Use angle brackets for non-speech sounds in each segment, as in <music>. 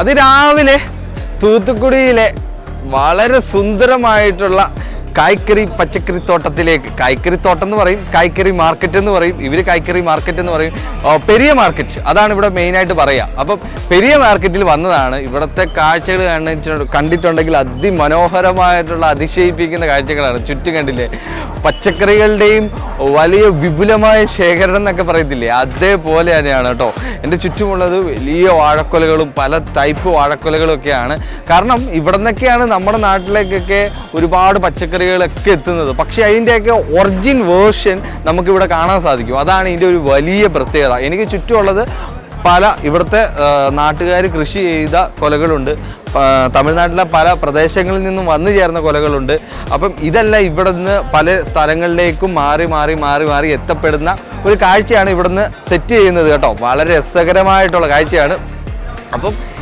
അതിരാവിലെ തൂത്തുക്കുടിയിലെ വളരെ സുന്ദരമായിട്ടുള്ള കായ്ക്കറി പച്ചക്കറി തോട്ടത്തിലേക്ക് കായ്ക്കറി തോട്ടം എന്ന് പറയും കായ്ക്കറി മാർക്കറ്റ് എന്ന് പറയും ഇവർ കായ്ക്കറി മാർക്കറ്റ് എന്ന് പറയും. പെരിയ മാർക്കറ്റ് അതാണ് ഇവിടെ മെയിനായിട്ട് പറയുക അപ്പം പെരിയ മാർക്കറ്റിൽ വന്നതാണ് ഇവിടുത്തെ കാഴ്ചകൾ കണ്ടിട്ടുണ്ട് കണ്ടിട്ടുണ്ടെങ്കിൽ അതിമനോഹരമായിട്ടുള്ള അതിശയിപ്പിക്കുന്ന കാഴ്ചകളാണ്. ചുറ്റും കണ്ടില്ലേ? പച്ചക്കറികളുടെയും വലിയ വിപുലമായ ശേഖരണം എന്നൊക്കെ പറയത്തില്ലേ? അതേപോലെ തന്നെയാണ് കേട്ടോ. എന്റെ ചുറ്റുമുള്ളത് വലിയ വാഴക്കൊലകളും പല ടൈപ്പ് വാഴക്കൊലകളും ഒക്കെയാണ് കാരണം ഇവിടെ നിന്നൊക്കെയാണ് നമ്മുടെ നാട്ടിലേക്കൊക്കെ ഒരുപാട് പച്ചക്കറികളൊക്കെ എത്തുന്നത്. പക്ഷേ അതിന്റെയൊക്കെ ഒറിജിൻ വേർഷൻ നമുക്കിവിടെ കാണാൻ സാധിക്കും. അതാണ് ഇതിന്റെ ഒരു വലിയ പ്രത്യേകത. എനിക്ക് ചുറ്റുമുള്ളത് പല ഇവിടുത്തെ നാട്ടുകാർ കൃഷി ചെയ്ത കൊലകളുണ്ട്. തമിഴ്നാട്ടിലെ പല പ്രദേശങ്ങളിൽ നിന്നും വന്നു ചേർന്ന കൊലകളുണ്ട്. അപ്പം ഇതെല്ലാം ഇവിടെ നിന്ന് പല സ്ഥലങ്ങളിലേക്കും മാറി മാറി മാറി മാറി എത്തപ്പെടുന്ന ഒരു കാഴ്ചയാണ് ഇവിടുന്ന് സെറ്റ് ചെയ്യുന്നത് കേട്ടോ. വളരെ രസകരമായിട്ടുള്ള കാഴ്ചയാണ്. അപ്പം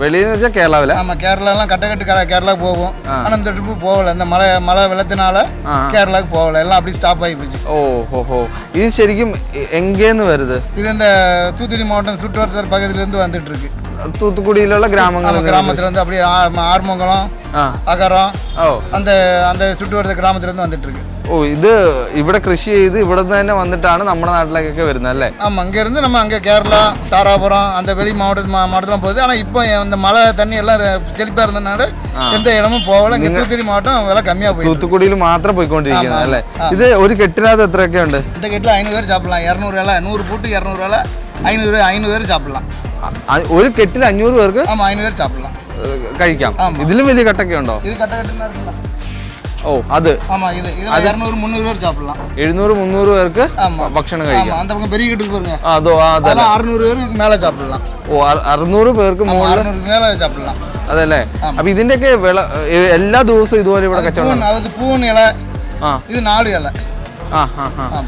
வெளியே கேரளாவில்? ஆமாம் கேரளாலாம் கட்டக்கட்டு கேரளாவுக்கு போவோம். ஆனால் இந்த ட்ரிப்பு போகல. இந்த மழை மழை வெள்ளத்தினால கேரளாவுக்கு போகல. எல்லாம் அப்படி ஸ்டாப் ஆகி போச்சு. ஓ ஹோ இது சரிக்கும் எங்கேருந்து வருது? இது இந்த தூத்துக்குடி மாவட்டம் சுற்றுவட்டார பகுதியிலேருந்து வந்துட்டு இருக்கு தூத்துக்குடியில் உள்ள கிராமங்கள் கிராமத்துல இருந்து அப்படியே ஆர்மங்கலம் அகரம் அந்த அந்த சுற்றுவட்டார கிராமத்துலேருந்து வந்துட்டு இருக்கு ഓ இது ഇവിടെ കൃഷി ചെയ്ത് ഇവിടെ നിന്ന് തന്നെ വന്നിട്ടാണ് നമ്മുടെ നാട്ടിലേക്കൊക്കെ വരുന്നത് അല്ലേ ஆமாம் அங்கேருந்து நம்ம அங்கே கேரளா தாராபுரம் அந்த வெளி மாவட்ட மா- மாவட்டத்துலாம் போகுது ஆனால் இப்போ இந்த மழை தண்ணி எல்லாம் செழிப்பாக இருந்தனால எந்த இடமும் போகல இங்கே தூத்துக்குடி மாவட்டம் விலை கம்மியாக போயிடுது തൂത്തുക്കുടിയിൽ മാത്രം പോയിക്കൊണ്ടിരിക്കുന്നത് ആമാ, അല്ലേ ഇത് ഒരു കെട്ടിനകത്ത് എത്രയൊക്കെ ഉണ്ട് இந்த கேட்டில் ஐநூறு பேர் சாப்பிடலாம் இரநூறு வேலை நூறு பூட்டு இரநூறு வேலை ஐநൂറ് ஐநൂറ് പേര് സാപ്പിടலாம் അ- ഒരു കെട്ടിൽ അഞ്ഞൂറ് പേർക്ക് ஆமாம் ஐநൂறு பேர் சாப்பிடலாம் ഏഹ്, കഴിക്കാം ഇതിലും വലിയ കട്ടൊക്കെ ഉണ്ടോ இது கட்ட கட்டுனா இருக்குல்ல ഓ அது ஆமாம் இது இதில் இரநூறு முந்நூறு பேர் சாப்பிடலாம் എഴുന്നൂറ് മുന്നൂറ് പേർക്ക് ஆமாம் ഭക്ഷണം കഴിക്കാം ஆமாம் அந்த பக்கம் பெரிய கட்டுக்கு பாருங்க ആ, അതോ ആ, അതല്ലേ அதெல்லாம் அறுநூறு பேருக்கு மேலே சாப்பிடலாம் ഓ അറ- അറുന്നൂറ് പേർക്ക് ஆமாம் മുകളിൽ அறுநூறுக்கு மேலே சாப்பிடலாம் അതല്ലേ അപ്പൊ ഇതിന്റെയൊക്കെ വിള ഏ- എല്ലാ ദിവസവും ഇതുപോലെ ഇവിടെ കച്ചവടം பூன் அது பூன் இலை ആ இது நாலு இலை ആ ആ ആ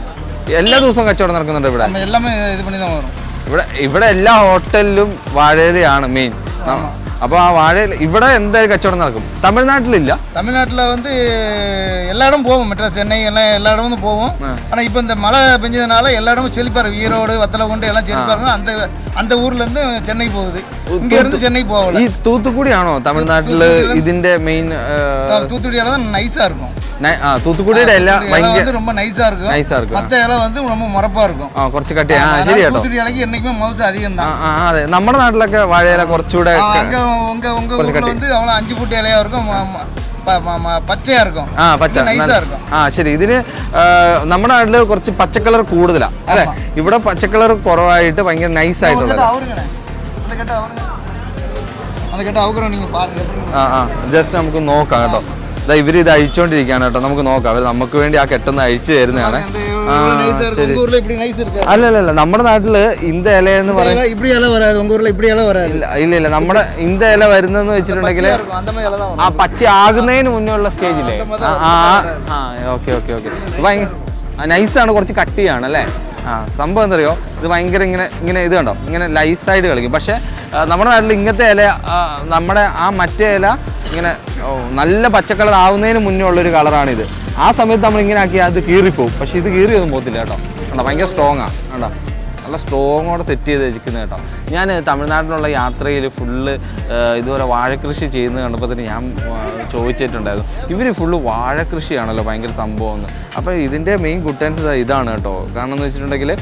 എല്ലാ ദിവസവും കച്ചവടം നടക്കുന്നുണ്ട് ഇവിടെ நம்ம எல்லாமே இது பண்ணி தான் வரும் ഇവിടെ ഇവിടെ എല്ലാ ഹോട്ടലിലും വാഴയിലയാണ് മെയിൻ അപ്പൊ ആ വാഴയില ഇവിടെ എന്തായാലും കച്ചവടം നടക്കും തമിഴ്നാട്ടിലില്ല தமிழ்நாட்டில் வந்து எல்லா இடமும் போவோம் மெட்ராஸ் சென்னை எல்லாம் எல்லா இடமும் போவோம் ஆனால் இப்போ இந்த மழை பெஞ்சதுனால எல்லா இடமும் செழிப்பாக இருக்கு ஈரோடு வத்தலகுண்டு எல்லாம் செழிப்பாக இருக்கும் அந்த அந்த ஊர்லேருந்து சென்னை போகுது இங்கேருந்து சென்னை போகல ഈ തൂത്തുക്കുടിയാണോ തമിഴ്നാട്ടില് ഇതിന്റെ മെയിൻ தூத்துக்குடியால தான் நைஸாக இருக்கும் ആ തൂത്തുക്കുടിയുടെ എല്ലാ இலை ഭയങ്കര வந்து ரொம்ப நைஸாக இருக்கும் നൈസാ இருக்கும் மற்ற இலை வந்து ரொம்ப முறப்பாக இருக்கும் ആ കുറച്ച് കട്ടി ആ அதனால ശരി കേട്ടോ தூத்துக்குடி இலைக்கு என்றைக்குமே மவுசு அதிகம் ആ தான் ആ അതെ നമ്മുടെ നാട്ടിലൊക്കെ വാഴയില കുറച്ചുകൂടെ ഒക്കെ- அங்கே உங்கள் உங்கள் ஊரில் வந்து அவ்வளோ அஞ்சு பூட்டு இலையாக இருக்கும் ம- ம- ப- ம- ம- பச்சையா இருக்கும் ആ പച്ച നൈസാ നല്ല- இருக்கும் ആ ശരി ഇതിന് ആ, നമ്മുടെ നാട്ടില് കുറച്ച് പച്ചക്കളർ കൂടുതലാ അല്ലെ ഇവിടെ പച്ചക്കളർ കുറവായിട്ട് ഭയങ്കര നൈസ് ആയിട്ടുള്ളത് அவருங்கண்ணே அந்த கட்டை அவருங்க அந்த கட்டை அவுக்குறோம் நீங்கள் பாருங்க எப்படி இருக்கு. ആ ആ ജസ്റ്റ് നമുക്ക് നോക്കാം കേട്ടോ ഇവർ ഇത് അഴിച്ചോണ്ടിരിക്കാണ് കേട്ടോ. നമുക്ക് നോക്കാം. അവർ നമുക്ക് വേണ്ടി ആ കെട്ടൊന്ന് അഴിച്ചു തരുന്നതാണ്. അല്ല അല്ല അല്ല നമ്മുടെ നാട്ടിൽ ഇന്ത ഇല എന്ന് പറയുന്നത് ഇല്ല ഇല്ല നമ്മുടെ ഇന്ത ഇല വരുന്നെന്ന് വെച്ചിട്ടുണ്ടെങ്കിൽ ആ പച്ച ആകുന്നതിന് മുന്നേ ഉള്ള സ്റ്റേജില്ലേ ആ ഓക്കെ ഓക്കെ ഓക്കെ. നൈസാണ് കുറച്ച് കട്ടിയാണ് അല്ലേ? ആ സംഭവം എന്തറിയോ? ഇത് ഭയങ്കര ഇങ്ങനെ ഇങ്ങനെ ഇത് കണ്ടോ? ഇങ്ങനെ ലൈസായിട്ട് കളിക്കും. പക്ഷേ നമ്മുടെ നാട്ടിൽ ഇങ്ങനത്തെ ഇല നമ്മുടെ ആ മറ്റേ ഇല ഇങ്ങനെ നല്ല പച്ചക്കളർ ആവുന്നതിന് മുന്നേ ഉള്ളൊരു കളറാണിത് ആ സമയത്ത് നമ്മൾ ഇങ്ങനെ ആക്കി അത് കീറിപ്പോവും. പക്ഷേ ഇത് കീറിയൊന്നും പോകത്തില്ല കേട്ടോ. കണ്ടോ? ഭയങ്കര സ്ട്രോങ്ങാണ് കേട്ടോ നല്ല സ്ട്രോങ്ങോടെ സെറ്റ് ചെയ്ത് വെച്ചിരിക്കുന്നത് കേട്ടോ. ഞാൻ തമിഴ്നാട്ടിലുള്ള യാത്രയിൽ ഫുള്ള് ഇതുപോലെ വാഴക്കൃഷി ചെയ്യുന്നത് കണ്ടപ്പോൾ തന്നെ ഞാൻ ചോദിച്ചിട്ടുണ്ടായിരുന്നു. ഇവർ ഫുള്ള് വാഴക്കൃഷിയാണല്ലോ ഭയങ്കര സംഭവം എന്ന്. അപ്പോൾ ഇതിന്റെ മെയിൻ ഗുട്ടൻസ് ഇതാണ് കേട്ടോ. കാരണം എന്ന് വെച്ചിട്ടുണ്ടെങ്കിൽ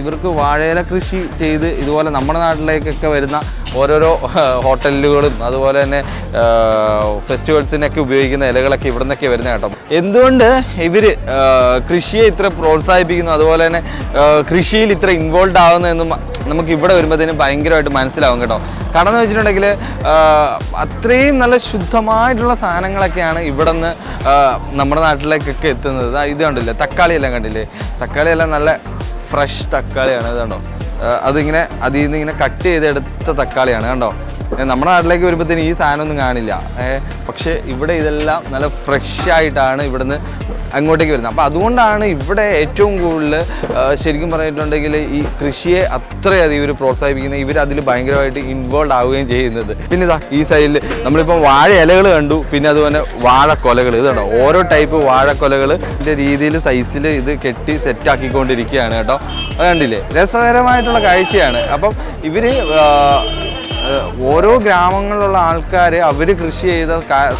ഇവർക്ക് വാഴയില കൃഷി ചെയ്ത് ഇതുപോലെ നമ്മുടെ നാട്ടിലേക്കൊക്കെ വരുന്ന ഓരോരോ ഹോട്ടലുകളും അതുപോലെ തന്നെ ഫെസ്റ്റിവൽസിനൊക്കെ ഉപയോഗിക്കുന്ന ഇലകളൊക്കെ ഇവിടെ നിന്നൊക്കെ വരുന്ന കേട്ടോ. എന്തുകൊണ്ട് ഇവർ കൃഷിയെ ഇത്ര പ്രോത്സാഹിപ്പിക്കുന്നു? അതുപോലെ തന്നെ കൃഷിയിൽ ഇത്ര ഇൻവോൾവ് ആവുന്നതെന്നും നമുക്ക് ഇവിടെ വരുമ്പോഴത്തേനും ഭയങ്കരമായിട്ട് മനസ്സിലാവും കേട്ടോ. കാരണം എന്ന് വെച്ചിട്ടുണ്ടെങ്കിൽ അത്രയും നല്ല ശുദ്ധമായിട്ടുള്ള സാധനങ്ങളൊക്കെയാണ് ഇവിടെ നിന്ന് നമ്മുടെ നാട്ടിലേക്കൊക്കെ എത്തുന്നത്. ഇത് കണ്ടില്ലേ? തക്കാളിയെല്ലാം കണ്ടില്ലേ? തക്കാളിയെല്ലാം നല്ല ഫ്രഷ് തക്കാളിയാണ് കണ്ടോ? അതിങ്ങനെ അതിൽ നിന്ന് ഇങ്ങനെ കട്ട് ചെയ്തെടുത്ത തക്കാളിയാണ് കണ്ടോ? നമ്മുടെ നാട്ടിലേക്ക് വരുമ്പോഴത്തേന് ഈ സാധനമൊന്നും കാണില്ല. പക്ഷേ ഇവിടെ ഇതെല്ലാം നല്ല ഫ്രഷ് ആയിട്ടാണ് ഇവിടുന്ന് അങ്ങോട്ടേക്ക് വരുന്നത്. അപ്പോൾ അതുകൊണ്ടാണ് ഇവിടെ ഏറ്റവും കൂടുതൽ ശരിക്കും പറഞ്ഞിട്ടുണ്ടെങ്കിൽ ഈ കൃഷിയെ അത്രയധികം ഇവർ പ്രോത്സാഹിപ്പിക്കുന്നത് ഇവർ അതിൽ ഭയങ്കരമായിട്ട് ഇൻവോൾവ് ആവുകയും ചെയ്യുന്നത്. പിന്നെ ഇതാ ഈ സൈഡിൽ നമ്മളിപ്പം വാഴ ഇലകൾ കണ്ടു പിന്നെ അതുപോലെ വാഴക്കൊലകൾ ഇത് കണ്ടോ? ഓരോ ടൈപ്പ് വാഴക്കൊലകൾ ഇതിന്റെ രീതിയിൽ സൈസിൽ ഇത് കെട്ടി സെറ്റാക്കിക്കൊണ്ടിരിക്കുകയാണ് കേട്ടോ. അത് കണ്ടില്ലേ? രസകരമായിട്ടുള്ള കാഴ്ചയാണ്. അപ്പം ഇവർ ഓരോ ഗ്രാമങ്ങളിലുള്ള ആൾക്കാർ അവർ കൃഷി ചെയ്ത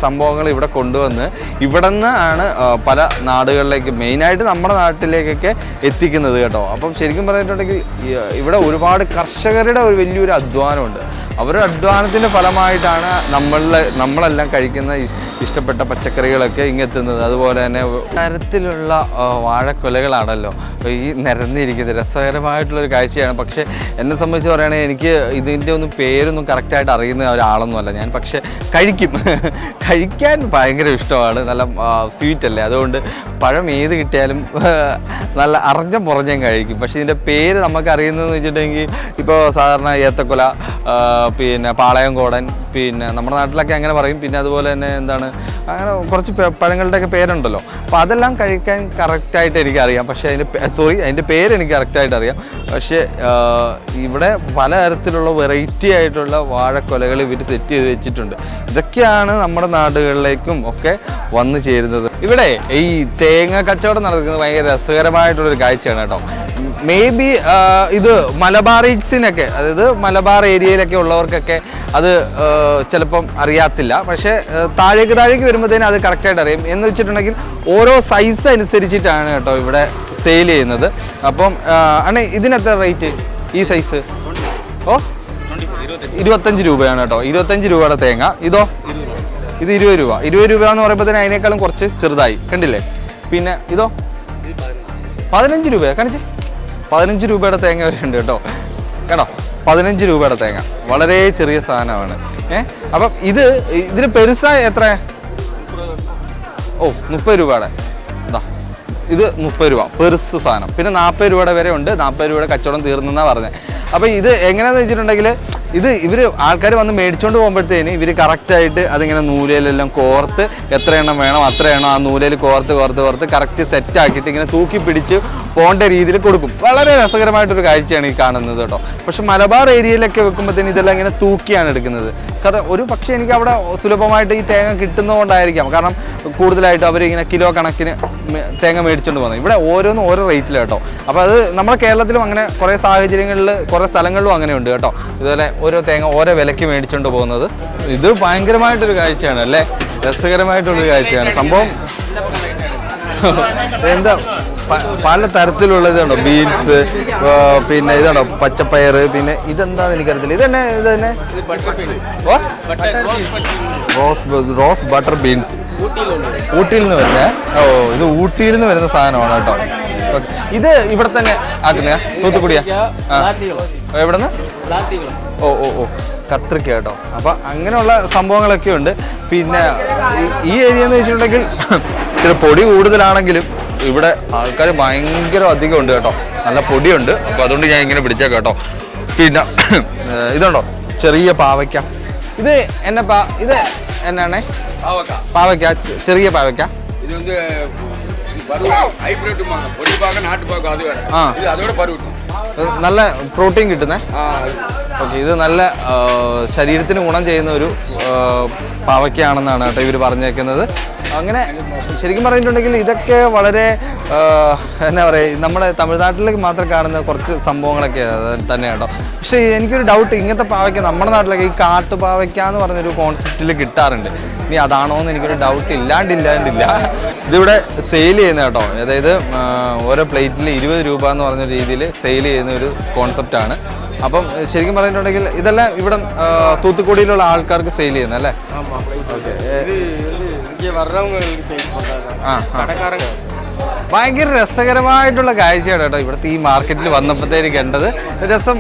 സംഭവങ്ങൾ ഇവിടെ കൊണ്ടുവന്ന് ഇവിടെ നിന്ന് ആണ് പല നാടുകളിലേക്ക് മെയിനായിട്ട് നമ്മുടെ നാട്ടിലേക്കൊക്കെ എത്തിക്കുന്നത് കേട്ടോ. അപ്പം ശരിക്കും പറഞ്ഞിട്ടുണ്ടെങ്കിൽ ഇവിടെ ഒരുപാട് കർഷകരുടെ ഒരു വലിയൊരു അധ്വാനമുണ്ട്. അവരുടെ അധ്വാനത്തിന്റെ ഫലമായിട്ടാണ് നമ്മളിലെ നമ്മളെല്ലാം കഴിക്കുന്ന ഇഷ്ടപ്പെട്ട പച്ചക്കറികളൊക്കെ ഇങ്ങെത്തുന്നത്. അതുപോലെ തന്നെ തരത്തിലുള്ള വാഴക്കൊലകളാണല്ലോ. ഈ നിരന്നിരിക്കുന്നത്. രസകരമായിട്ടുള്ളൊരു കാഴ്ചയാണ്. പക്ഷേ എന്നെ സംബന്ധിച്ച് പറയുകയാണെങ്കിൽ എനിക്ക് ഇതിന്റെ ഒന്നും പേരൊന്നും കറക്റ്റായിട്ട് അറിയുന്ന ഒരാളൊന്നുമല്ല ഞാൻ. പക്ഷേ കഴിക്കും. <laughs> കഴിക്കാൻ ഭയങ്കര ഇഷ്ടമാണ്. നല്ല സ്വീറ്റ് അല്ലേ അതുകൊണ്ട് പഴം ഏത് കിട്ടിയാലും <laughs> നല്ല അറിഞ്ഞ പുറഞ്ഞം കഴിക്കും. പക്ഷേ ഇതിന്റെ പേര് നമുക്ക് അറിയുന്നതെന്ന് വെച്ചിട്ടുണ്ടെങ്കിൽ ഇപ്പോൾ സാധാരണ ഏത്തക്കൊല പിന്നെ പാളയം കോടൻ പിന്നെ നമ്മുടെ നാട്ടിലൊക്കെ അങ്ങനെ പറയും. പിന്നെ അതുപോലെ തന്നെ എന്താണ് അങ്ങനെ കുറച്ച് പഴങ്ങളുടെയൊക്കെ പേരുണ്ടല്ലോ. അപ്പോൾ അതെല്ലാം കഴിക്കാൻ കറക്റ്റായിട്ട് എനിക്കറിയാം. പക്ഷേ അതിന്റെ സോറി അതിന്റെ പേര് എനിക്ക് കറക്റ്റായിട്ട് അറിയാം. പക്ഷേ ഇവിടെ പലതരത്തിലുള്ള വെറൈറ്റി ആയിട്ടുള്ള വാഴക്കൊലകൾ ഇവർ സെറ്റ് ചെയ്ത് വെച്ചിട്ടുണ്ട്. ഇതൊക്കെയാണ് നമ്മുടെ നാടുകളിലേക്കും ഒക്കെ വന്നു ചേരുന്നത്. ഇവിടെ ഈ തേങ്ങ കച്ചവടം നടക്കുന്നത് ഭയങ്കര രസകരമായിട്ടുള്ളൊരു കാഴ്ചയാണ് കേട്ടോ. മേ ബി ഇത് മലബാറീസിനൊക്കെ അതായത് മലബാർ ഏരിയയിലൊക്കെ ഉള്ളവർക്കൊക്കെ അത് ചിലപ്പം അറിയാത്തില്ല. പക്ഷേ താഴേക്ക് താഴേക്ക് വരുമ്പോഴത്തേനും അത് കറക്റ്റായിട്ട് അറിയും. എന്ന് വെച്ചിട്ടുണ്ടെങ്കിൽ ഓരോ സൈസ് അനുസരിച്ചിട്ടാണ് കേട്ടോ ഇവിടെ സെയിൽ ചെയ്യുന്നത്. അപ്പം ആ, അണ്ണേ ഇതിനെത്ര റേറ്റ് ഈ സൈസ് ഓ ഇരുപത്തഞ്ച് രൂപയാണ് കേട്ടോ. ഇരുപത്തഞ്ച് രൂപയുടെ തേങ്ങ. ഇതോ? ഇത് ഇരുപത് രൂപ. ഇരുപത് രൂപ എന്ന് പറയുമ്പോഴത്തേന് അതിനേക്കാളും കുറച്ച് ചെറുതായി. കണ്ടില്ലേ? പിന്നെ ഇതോ? പതിനഞ്ച് രൂപയാണ് കാണിച്ച്. പതിനഞ്ച് രൂപയുടെ തേങ്ങ വരെ ഉണ്ട് കേട്ടോ. കേട്ടോ? പതിനഞ്ച് രൂപയുടെ തേങ്ങ. വളരെ ചെറിയ സാധനമാണ്. ഏ? അപ്പം ഇത് ഇതിന് പെരുസായ എത്ര? ഓ മുപ്പത് രൂപയുടെ. ഇതാ ഇത് മുപ്പത് രൂപ. പെരുസ് സാധനം. പിന്നെ നാൽപ്പത് രൂപയുടെ വരെ ഉണ്ട്. നാൽപ്പത് രൂപയുടെ കച്ചവടം തീർന്നെന്നാണ് പറഞ്ഞത് അപ്പോൾ ഇത് എങ്ങനെയാണെന്ന് വെച്ചിട്ടുണ്ടെങ്കിൽ ഇത് ഇവർ ആൾക്കാർ വന്ന് മേടിച്ചുകൊണ്ട് പോകുമ്പോഴത്തേന് ഇവർ കറക്റ്റായിട്ട് അതിങ്ങനെ നൂലയിലെല്ലാം കോർത്ത് എത്ര എണ്ണം വേണം അത്ര എണ്ണം ആ നൂലയിൽ കോർത്ത് കോർത്ത് കോർത്ത് കറക്റ്റ് സെറ്റ് ആക്കിയിട്ട് ഇങ്ങനെ തൂക്കി പിടിച്ച് പോകേണ്ട രീതിയിൽ കൊടുക്കും. വളരെ രസകരമായിട്ടൊരു കാഴ്ചയാണ് ഈ കാണുന്നത് കേട്ടോ. പക്ഷെ മലബാർ ഏരിയയിലൊക്കെ വെക്കുമ്പോഴത്തേന് ഇതെല്ലാം ഇങ്ങനെ തൂക്കിയാണ് എടുക്കുന്നത്. കാരണം ഒരു പക്ഷേ എനിക്ക് അവിടെ സുലഭമായിട്ട് ഈ തേങ്ങ കിട്ടുന്നതുകൊണ്ടായിരിക്കാം. കാരണം കൂടുതലായിട്ട് അവർ ഇങ്ങനെ കിലോ കണക്കിന് തേങ്ങ മേടിച്ചുകൊണ്ട് പോകുന്നത്. ഇവിടെ ഓരോന്നും ഓരോ റേറ്റിലാണ് കേട്ടോ. അപ്പോൾ അത് നമ്മുടെ കേരളത്തിലും അങ്ങനെ കുറേ സാഹചര്യങ്ങളിൽ കുറേ സ്ഥലങ്ങളിലും അങ്ങനെ ഉണ്ട് കേട്ടോ. ഇതുപോലെ ഓരോ തേങ്ങ ഓരോ വിലയ്ക്ക് മേടിച്ചുകൊണ്ട് പോകുന്നത്. ഇത് ഭയങ്കരമായിട്ടൊരു കാഴ്ചയാണ് അല്ലേ? രസകരമായിട്ടുള്ളൊരു കാഴ്ചയാണ്. സംഭവം എന്താ പല തരത്തിലുള്ള ഇതുണ്ടോ? ബീൻസ് പിന്നെ ഇതുണ്ടോ പച്ചപ്പയർ പിന്നെ ഇതെന്താന്ന് എനിക്കറിയത്തില്ല. ഇതന്നെ ഇത് തന്നെ? റോസ് റോസ് ബട്ടർ ബീൻസ് ഊട്ടിയിൽ നിന്ന് വരുന്നേ? ഓ ഇത് ഊട്ടിയിൽ നിന്ന് വരുന്ന സാധനമാണ് കേട്ടോ. ഇത് ഇവിടെ തന്നെ ആക്കുന്ന തൂത്തുക്കുടിയാ? എവിടുന്ന്? എവിടെ നിന്ന് ഓ ഓ ഓ. കത്രിക്ക കേട്ടോ. അപ്പൊ അങ്ങനെയുള്ള സംഭവങ്ങളൊക്കെ ഉണ്ട്. പിന്നെ ഈ- ഏരിയ എന്ന് വെച്ചിട്ടുണ്ടെങ്കിൽ ചില പൊടി കൂടുതലാണെങ്കിലും ഇവിടെ ആൾക്കാർ ഭയങ്കര അധികം ഉണ്ട് കേട്ടോ. നല്ല പൊടിയുണ്ട്. അപ്പൊ അതുകൊണ്ട് ഞാൻ ഇങ്ങനെ പിടിച്ചേക്കാം കേട്ടോ. പിന്നെ ഇതുണ്ടോ? ചെറിയ പാവയ്ക്ക. ഇത് എന്നെ പാ ഇത് എന്നാണേ? പാവയ്ക്ക. ചെ- ചെറിയ പാവയ്ക്ക. നല്ല പ്രോട്ടീൻ കിട്ടുന്ന. ഇത് നല്ല ശരീരത്തിന് ഗുണം ചെയ്യുന്ന ഒരു ആ, കേട്ടോ ഇവർ പറഞ്ഞേക്കുന്നത്. അങ്ങനെ ശരിക്കും പറഞ്ഞിട്ടുണ്ടെങ്കിൽ ഇതൊക്കെ വളരെ എന്താ പറയുക നമ്മുടെ തമിഴ്നാട്ടിലേക്ക് മാത്രം കാണുന്ന കുറച്ച് സംഭവങ്ങളൊക്കെ തന്നെ കേട്ടോ പക്ഷേ എനിക്കൊരു ഡൗട്ട് ഇങ്ങനത്തെ പാവയ്ക്ക് നമ്മുടെ നാട്ടിലൊക്കെ ഈ കാട്ടുപാവയ്ക്ക എന്ന് പറഞ്ഞൊരു കോൺസെപ്റ്റിൽ കിട്ടാറുണ്ട്. ഇനി അതാണോ എന്ന് എനിക്കൊരു ഡൗട്ട് ഇല്ലാണ്ടില്ലാണ്ടില്ല. ഇതിവിടെ സെയിൽ ചെയ്യുന്ന കേട്ടോ. അതായത് ഓരോ പ്ലേറ്റിൽ ഇരുപത് രൂപ എന്ന് പറഞ്ഞ രീതിയിൽ സെയിൽ ചെയ്യുന്ന ഒരു കോൺസെപ്റ്റാണ് അപ്പം ശരിക്കും പറഞ്ഞിട്ടുണ്ടെങ്കിൽ ഇതെല്ലാം ഇവിടെ തൂത്തുക്കുടിയിലുള്ള ആൾക്കാർക്ക് സെയിൽ ചെയ്യുന്ന അല്ലേ இங்கே வர்றவங்களுக்கு சேல்ஸ் பண்ணுறது தான் கடைக்காரங்க. ഭയങ്കര രസകരമായിട്ടുള്ള കാഴ്ചയാണ് കേട്ടോ ഇവിടുത്തെ ഈ മാർക്കറ്റിൽ വന്നപ്പോഴത്തേന് കണ്ടത്. രസം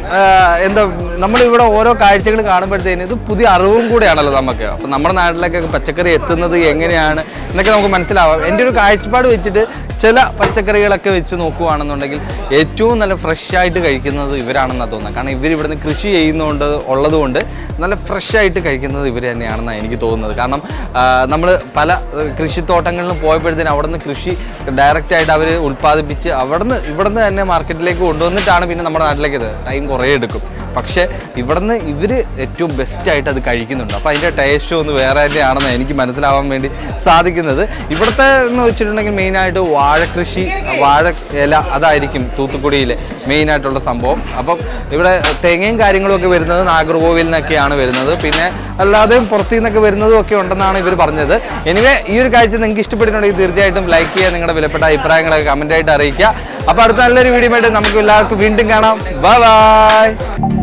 എന്താ നമ്മളിവിടെ ഓരോ കാഴ്ചകൾ കാണുമ്പോഴത്തേന് ഇത് പുതിയ അറിവും കൂടെയാണല്ലോ നമുക്ക്. അപ്പം നമ്മുടെ നാട്ടിലേക്കൊക്കെ പച്ചക്കറി എത്തുന്നത് എങ്ങനെയാണ് എന്നൊക്കെ നമുക്ക് മനസ്സിലാവാം. എന്റെ ഒരു കാഴ്ചപ്പാട് വെച്ചിട്ട് ചില പച്ചക്കറികളൊക്കെ വെച്ച് നോക്കുവാണെന്നുണ്ടെങ്കിൽ ഏറ്റവും നല്ല ഫ്രഷ് ആയിട്ട് കഴിക്കുന്നത് ഇവരാണെന്നാണ് തോന്നുന്നത്. കാരണം ഇവർ ഇവിടുന്ന് കൃഷി ചെയ്യുന്നതുകൊണ്ട് ഉള്ളതുകൊണ്ട് നല്ല ഫ്രഷ് ആയിട്ട് കഴിക്കുന്നത് ഇവർ തന്നെയാണെന്നാണ് എനിക്ക് തോന്നുന്നത്. കാരണം നമ്മൾ പല കൃഷിത്തോട്ടങ്ങളിലും പോയപ്പോഴത്തേനും അവിടെ നിന്ന് കൃഷി ഡയറക്റ്റ് ആയിട്ട് അവർ ഉൽപ്പാദിപ്പിച്ച് അവിടുന്ന് ഇവിടുന്ന് തന്നെ മാർക്കറ്റിലേക്ക് കൊണ്ടുവന്നിട്ടാണ് പിന്നെ നമ്മുടെ നാട്ടിലേക്ക് ഇത് ടൈം കുറേ എടുക്കും. പക്ഷേ ഇവിടുന്ന് ഇവർ ഏറ്റവും ബെസ്റ്റായിട്ട് അത് കഴിക്കുന്നുണ്ട്. അപ്പോൾ അതിന്റെ ടേസ്റ്റ് ഒന്ന് വേറെ തന്നെയാണെന്ന് എനിക്ക് മനസ്സിലാവാൻ വേണ്ടി സാധിക്കുന്നത്. ഇവിടുത്തെ എന്ന് വെച്ചിട്ടുണ്ടെങ്കിൽ മെയിനായിട്ട് വാഴക്കൃഷി വാഴ ഇല അതായിരിക്കും തൂത്തുക്കുടിയിലെ മെയിനായിട്ടുള്ള സംഭവം. അപ്പം ഇവിടെ തേങ്ങയും കാര്യങ്ങളും ഒക്കെ വരുന്നത് നാഗർകോവിൽ നിന്നൊക്കെയാണ് വരുന്നത്. പിന്നെ അല്ലാതെ പുറത്തു നിന്നൊക്കെ വരുന്നതും ഒക്കെ ഉണ്ടെന്നാണ് ഇവർ പറഞ്ഞത്. എനിവേ ഈ ഒരു കാഴ്ച നിങ്ങൾക്ക് ഇഷ്ടപ്പെട്ടിട്ടുണ്ടെങ്കിൽ തീർച്ചയായിട്ടും ലൈക്ക് ചെയ്യുക നിങ്ങളുടെ വിലപ്പെട്ട അഭിപ്രായങ്ങളൊക്കെ കമന്റായിട്ട് അറിയിക്കുക. അപ്പോൾ അടുത്ത നല്ലൊരു വീഡിയോ ആയിട്ട് നമുക്ക് എല്ലാവർക്കും വീണ്ടും കാണാം. Bye bye